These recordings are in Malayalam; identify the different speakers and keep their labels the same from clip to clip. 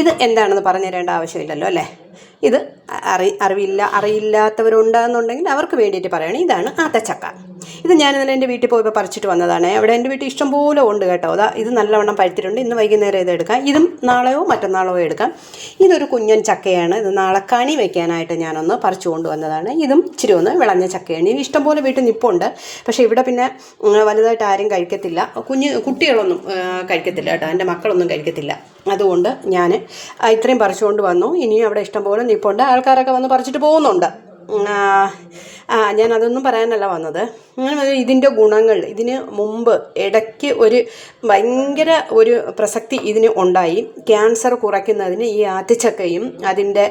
Speaker 1: ഇത് എന്താണെന്ന് പറഞ്ഞു തരേണ്ട ആവശ്യമില്ലല്ലോ അല്ലേ? ഇത് അറി അറിവില്ല അറിയില്ലാത്തവരുണ്ടെന്നുണ്ടെങ്കിൽ അവർക്ക് വേണ്ടിയിട്ട് പറയണം ഇതാണ് ആത്തച്ചക്ക ഇത് ഞാൻ ഇന്നലെ എന്റെ വീട്ടിൽ പോയപ്പോൾ പറിച്ചിട്ട് വന്നതാണ്. അവിടെ എന്റെ വീട്ടിൽ ഇഷ്ടംപോലെ ഉണ്ട് കേട്ടോ. അതാ ഇത് നല്ലവണ്ണം പഴുത്തിട്ടുണ്ട്. ഇന്ന് വൈകുന്നേരം ഇത് എടുക്കാം. ഇതും നാളെയോ മറ്റന്നാളോ എടുക്കാം. ഇതൊരു കുഞ്ഞൻ ചക്കയാണ്. ഇത് നാളെ കണി വയ്ക്കാനായിട്ട് ഞാനൊന്ന് പറിച്ചു കൊണ്ടുവന്നതാണ്. ഇതും ഇച്ചിരി ഒന്ന് വിളഞ്ഞ ചക്കയാണ്. ഇത് ഇഷ്ടംപോലെ വീട്ടിൽ നിപ്പുണ്ട്. പക്ഷേ ഇവിടെ പിന്നെ വലുതായിട്ട് ആരും കഴിക്കത്തില്ല. കുഞ്ഞ് കുട്ടികളൊന്നും കഴിക്കത്തില്ല കേട്ടോ. എന്റെ മക്കളൊന്നും കഴിക്കത്തില്ല. അതുകൊണ്ട് ഞാൻ ഇത്രയും പറിച്ചുകൊണ്ട് വന്നു. ഇനിയും അവിടെ ഇഷ്ടംപോലെ നിൽപ്പുണ്ട് ആൾക്കാരൊക്കെ വന്ന് പറിച്ചിട്ട് പോകുന്നുണ്ട്. ആ, ഞാൻ അതൊന്നും പറയാനല്ല വന്നത്. ഇതിന്റെ ഗുണങ്ങൾ ഇതിന് മുമ്പ് ഇടയ്ക്ക് ഒരു ഭയങ്കര ഒരു പ്രസക്തി ഇതിന് ഉണ്ടായി. ക്യാൻസർ കുറയ്ക്കുന്നതിന് ഈ ആത്തിച്ചക്കയും അതിന്റെ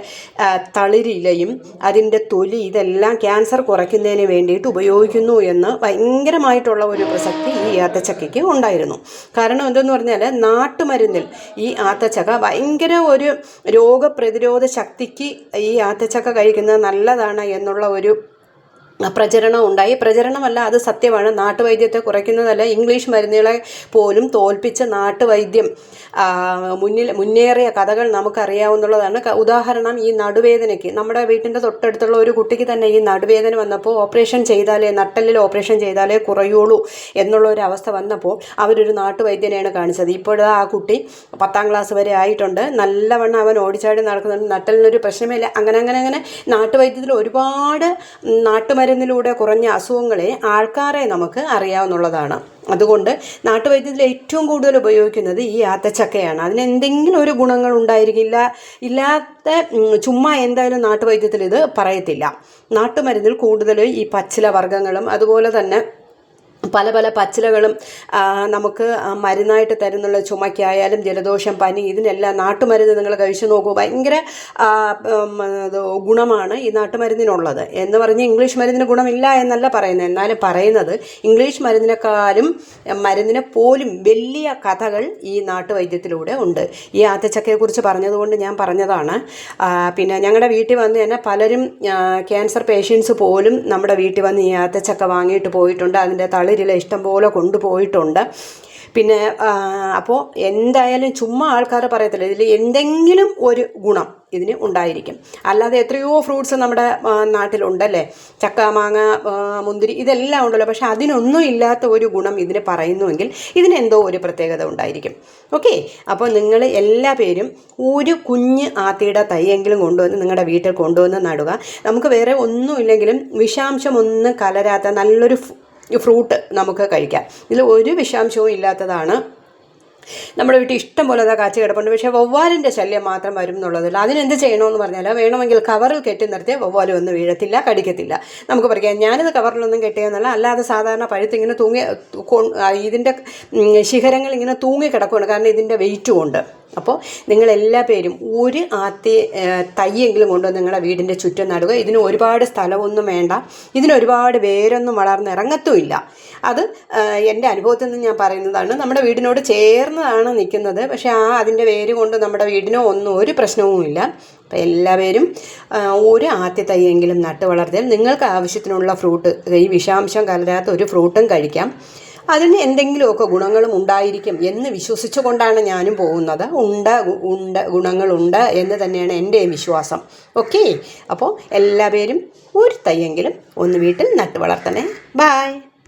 Speaker 1: തളിരിലയും അതിന്റെ തൊലി ഇതെല്ലാം ക്യാൻസർ കുറയ്ക്കുന്നതിന് വേണ്ടിയിട്ട് ഉപയോഗിക്കുന്നു എന്ന് ഭയങ്കരമായിട്ടുള്ള ഒരു പ്രസക്തി ഈ ആത്തച്ചക്കയ്ക്ക് ഉണ്ടായിരുന്നു. കാരണം എന്തെന്ന് പറഞ്ഞാൽ നാട്ടുമരുന്നിൽ ഈ ആത്തച്ചക്ക ഭയങ്കര ഒരു രോഗപ്രതിരോധ ശക്തിക്ക് ഈ ആത്തച്ചക്ക കഴിക്കുന്നത് നല്ലതാണ് എന്നുള്ള ഒരു പ്രചരണം ഉണ്ടായി. പ്രചരണമല്ല അത് സത്യമാണ്. നാട്ടുവൈദ്യത്തെ കുറയ്ക്കുന്നതല്ല ഇംഗ്ലീഷ് മരുന്നുകളെ പോലും തോൽപ്പിച്ച നാട്ടുവൈദ്യം. മുന്നിൽ മുന്നേറിയ കഥകൾ നമുക്കറിയാവുന്നതാണ് ഉദാഹരണം ഈ നടുവേദനയ്ക്ക്. നമ്മുടെ വീട്ടിന്റെ തൊട്ടടുത്തുള്ള ഒരു കുട്ടിക്ക് തന്നെ ഈ നടുവേദന വന്നപ്പോൾ ഓപ്പറേഷൻ ചെയ്താലേ നട്ടലിൽ ഓപ്പറേഷൻ ചെയ്താലേ കുറയുള്ളൂ എന്നുള്ള ഒരു അവസ്ഥ വന്നപ്പോൾ അവരൊരു നാട്ടുവൈദ്യനെയാണ് കാണിച്ചത്. ഇപ്പോഴാ ആ കുട്ടി പത്താം ക്ലാസ് വരെ ആയിട്ടുണ്ട്. നല്ലവണ്ണം അവൻ ഓടിച്ചാടി നടക്കുന്നുണ്ട്. നട്ടലിനൊരു പ്രശ്നമില്ല. അങ്ങനെ അങ്ങനെ അങ്ങനെ നാട്ടുവൈദ്യത്തിൽ ഒരുപാട് ഉം, നാട്ടുമരുന്നിലൂടെ കുറഞ്ഞ അസുഖങ്ങളെ ആൾക്കാരെ നമുക്ക് അറിയാവുന്നതാണ്. അതുകൊണ്ട് നാട്ടുവൈദ്യത്തിൽ ഏറ്റവും കൂടുതൽ ഉപയോഗിക്കുന്നത് ഈ ആത്തച്ചക്കയാണ്. അതിന് എന്തെങ്കിലും ഒരു ഗുണങ്ങൾ ഉണ്ടായിരിക്കില്ല ഇല്ലാത്ത ചുമ്മാ എന്തായാലും നാട്ടുവൈദ്യത്തിൽ ഇത് പറയത്തില്ല. നാട്ടുമരുന്നിൽ കൂടുതൽ ഈ പച്ചില വർഗങ്ങളും അതുപോലെ തന്നെ പല പല പച്ചിലകളും നമുക്ക് മരുന്നായിട്ട് തരുന്നുള്ള ചുമയ്ക്കായാലും ജലദോഷം പനി ഇതിനെല്ലാം നാട്ടുമരുന്ന് നിങ്ങൾ കഴിച്ചു നോക്കൂ. ഭയങ്കര ഗുണമാണ് ഈ നാട്ടുമരുന്നിനുള്ളത്. എന്ന് പറഞ്ഞ് ഇംഗ്ലീഷ് മരുന്നിന് ഗുണമില്ല എന്നല്ല പറയുന്നത്. എന്നാലും പറയുന്നത് ഇംഗ്ലീഷ് മരുന്നിനെക്കാളും മരുന്നിനെ പോലും വലിയ കഥകൾ ഈ നാട്ടുവൈദ്യത്തിലൂടെ ഉണ്ട്. ഈ ആത്തച്ചക്കയെക്കുറിച്ച് പറഞ്ഞതുകൊണ്ട് ഞാൻ പറഞ്ഞതാണ്. പിന്നെ ഞങ്ങളുടെ വീട്ടിൽ വന്ന് തന്നെ പലരും ക്യാൻസർ പേഷ്യൻസ് പോലും നമ്മുടെ വീട്ടിൽ വന്ന് ഈ ആത്തച്ചക്ക വാങ്ങിയിട്ട് പോയിട്ടുണ്ട്. അതിന്റെ തളിരില ഇഷ്ടം പോലെ കൊണ്ടുപോയിട്ടുണ്ട്. പിന്നെ അപ്പോൾ എന്തായാലും ചുമ്മാ ആൾക്കാർ പറയത്തില്ല. ഇതിൽ എന്തെങ്കിലും ഒരു ഗുണം ഇതിന് ഉണ്ടായിരിക്കും. അല്ലാതെ എത്രയോ ഫ്രൂട്ട്സ് നമ്മുടെ നാട്ടിലുണ്ടല്ലേ? ചക്ക മാങ്ങ മുന്തിരി ഇതെല്ലാം ഉണ്ടല്ലോ. പക്ഷേ അതിനൊന്നും ഇല്ലാത്ത ഒരു ഗുണം ഇതിന് പറയുന്നുവെങ്കിൽ ഇതിനെന്തോ ഒരു പ്രത്യേകത ഉണ്ടായിരിക്കും. ഓക്കെ? അപ്പോൾ നിങ്ങൾ എല്ലാ പേരും ഒരു കുഞ്ഞ് ആത്തിയുടെ തൈയെങ്കിലും കൊണ്ടുവന്ന് നിങ്ങളുടെ വീട്ടിൽ കൊണ്ടുവന്ന് നടുക. നമുക്ക് വേറെ ഒന്നുമില്ലെങ്കിലും വിഷാംശം ഒന്നും കലരാത്ത നല്ലൊരു ഫ്രൂട്ട് നമുക്ക് കഴിക്കാം. ഇതിൽ ഒരു വിഷാംശവും ഇല്ലാത്തതാണ് നമ്മുടെ വീട്ടിൽ ഇഷ്ടം പോലെ അതാ കാച്ചി കിടപ്പുണ്ട്. പക്ഷേ വവ്വാലിന്റെ ശല്യം മാത്രം വരും എന്നുള്ളതില്ല. അതിനെന്ത് ചെയ്യണമെന്ന് പറഞ്ഞാൽ വേണമെങ്കിൽ കവറിൽ കെട്ടി നിർത്തിയാൽ വവ്വാലും ഒന്നും വീഴത്തില്ല കടിക്കത്തില്ല. നമുക്ക് പറയാം ഞാനിത് കവറിലൊന്നും കെട്ടിയെന്നല്ല അല്ലാതെ സാധാരണ പഴുത്തിങ്ങനെ തൂങ്ങി കൊ- ഇതിന്റെ ശിഖരങ്ങൾ ഇങ്ങനെ തൂങ്ങി കിടക്കുകയാണ് കാരണം ഇതിന്റെ വെയിറ്റും ഉണ്ട്. അപ്പോൾ നിങ്ങളെല്ലാ പേരും ഒരു ആത്തി തയ്യെങ്കിലും കൊണ്ടുവന്ന് നിങ്ങളുടെ വീടിന്റെ ചുറ്റും നടുക. ഇതിന് ഒരുപാട് സ്ഥലമൊന്നും വേണ്ട. ഇതിന് ഒരുപാട് വേരൊന്നും വളർന്നിറങ്ങത്തുമില്ല അത് എന്റെ അനുഭവത്തിൽ നിന്ന് ഞാൻ പറയുന്നതാണ്. നമ്മുടെ വീടിനോട് ചേർന്നതാണ് നിൽക്കുന്നത്. പക്ഷേ ആ അതിന്റെ വേര് കൊണ്ട് നമ്മുടെ വീടിനോ ഒന്നും ഒരു പ്രശ്നവുമില്ല. അപ്പോൾ എല്ലാവരും ഒരു ആദ്യ തൈയെങ്കിലും നട്ട് വളർത്തിയാൽ നിങ്ങൾക്ക് ആവശ്യത്തിനുള്ള ഫ്രൂട്ട് ഈ വിഷാംശം കലരാത്ത ഒരു ഫ്രൂട്ടും കഴിക്കാം. അതിന് എന്തെങ്കിലുമൊക്കെ ഗുണങ്ങളും ഉണ്ടായിരിക്കും എന്ന് വിശ്വസിച്ചുകൊണ്ടാണ് ഞാനും പോകുന്നത്. ഉണ്ട് ഉണ്ട് ഗുണങ്ങളുണ്ട് എന്ന് തന്നെയാണ് എന്റെയും വിശ്വാസം. ഓക്കെ? അപ്പോൾ എല്ലാവരും ഒരു തയ്യെങ്കിലും ഒന്ന് വീട്ടിൽ നട്ടു വളർത്തണേ ബായ്